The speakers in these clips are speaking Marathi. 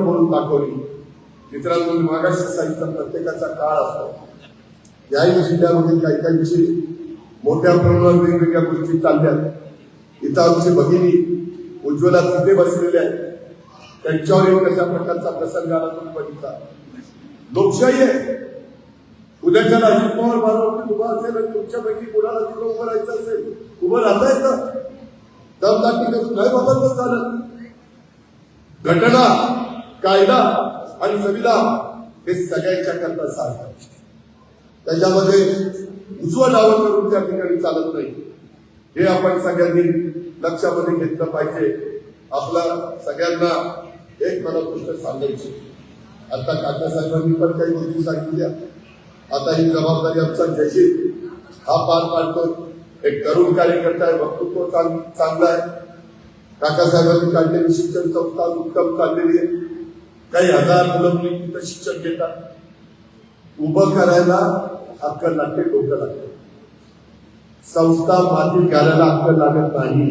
म्हणून दाखवली. मित्रांनो मी मागाशी प्रत्येकाचा काळ असतो. याही जिल्ह्यामध्ये काही काहींची मोठ्या प्रमाणावर वेगवेगळ्या गोष्टी चालल्या इथं आमची भगिनी उज्ज्वला तिथे बसलेल्या आहेत. त्यांच्यावर एक कशा प्रकारचा प्रसंग आला तुम्ही बघितला. लोकशाही आहे. उद्याच्या अजित पवार बारावतीत उभा असेल आणि तुमच्यापैकी कोणाला तिथं उभं राहायचं असेल? उभं राहता येतं. दमदाटी करून नाही बाबत झालं घटना कायदा आणि संविधान हे सगळ्यांच्या करता सारखं त्याच्यामध्ये उजवा डावा करून त्या ठिकाणी चालत नाही. हे आपण सगळ्यांनी लक्षामध्ये घेतलं पाहिजे. आपला सगळ्यांना एक मला गोष्ट सांगायची. आता काकासाहेबांनी पण काही गोष्टी सांगितल्या. आता ही जबाबदारी आमचा जशीर हा पार पाडतो. एक तरुण कार्यकर्ता आहे वक्तृत्व चांगला आहे. काकासाहेबांनी काढलेली शिक्षण संस्था उत्तम चाललेली आहे. काही हजार मुलं मुली तिथं शिक्षण घेतात. उभं करायला अक्कल लागते डोकं लागते. संस्था बाधित घालायला अक्कल लागत नाही.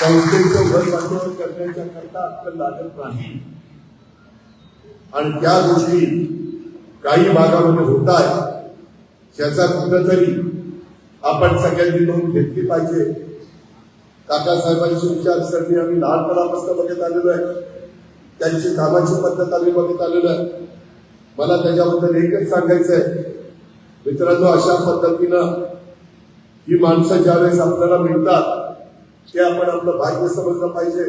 संस्थेचं घर करण्याच्या करता अक्कल लागत नाही. आणि त्या गोष्टी काही भागामध्ये होत आहे याचा कुठंतरी आपण सगळ्यांनी नोंद घेतली पाहिजे. काकासाहेबांची विचारसरणी आम्ही लहानपणापासून बघत आलेलो आहे. त्यांची कामाची पद्धत आम्ही बघत आलेलो आहे. मला त्याच्याबद्दल एकच सांगायचं आहे मित्रांनो अशा पद्धतीनं ही माणसं ज्यावेळेस आपल्याला मिळतात ते आपण आपलं भाग्य समजलं पाहिजे.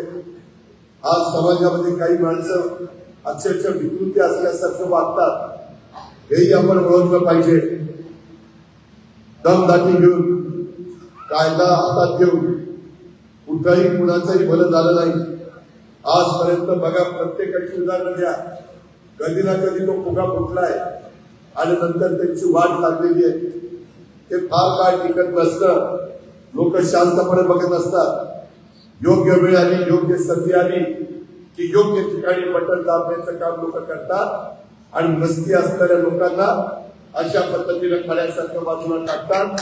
आज समाजामध्ये काही माणसं अक्षरशः विकृती असल्यासारखं वागतात. हेही आपण ओळखलं पाहिजे. दमदाटी घेऊन कायदा हातात घेऊन कुठलाही कुणाचंही भलं झालं नाही. आजपर्यंत बघा प्रत्येकाची उदाहरणं द्या. कधी ना कधी तो फुगा फुटलाय आणि नंतर त्यांची वाट लागलेली आहे. ते फार काळ टिकत नसतं. लोक शांतपणे बघत असतात. योग्य वेळ आली योग्य संधी आली की योग्य ठिकाणी बटन दाबण्याचं काम लोक करतात. आणि मस्ती असणाऱ्या लोकांना अशा पद्धतीनं खड्यासारखं बाजूला टाकतात.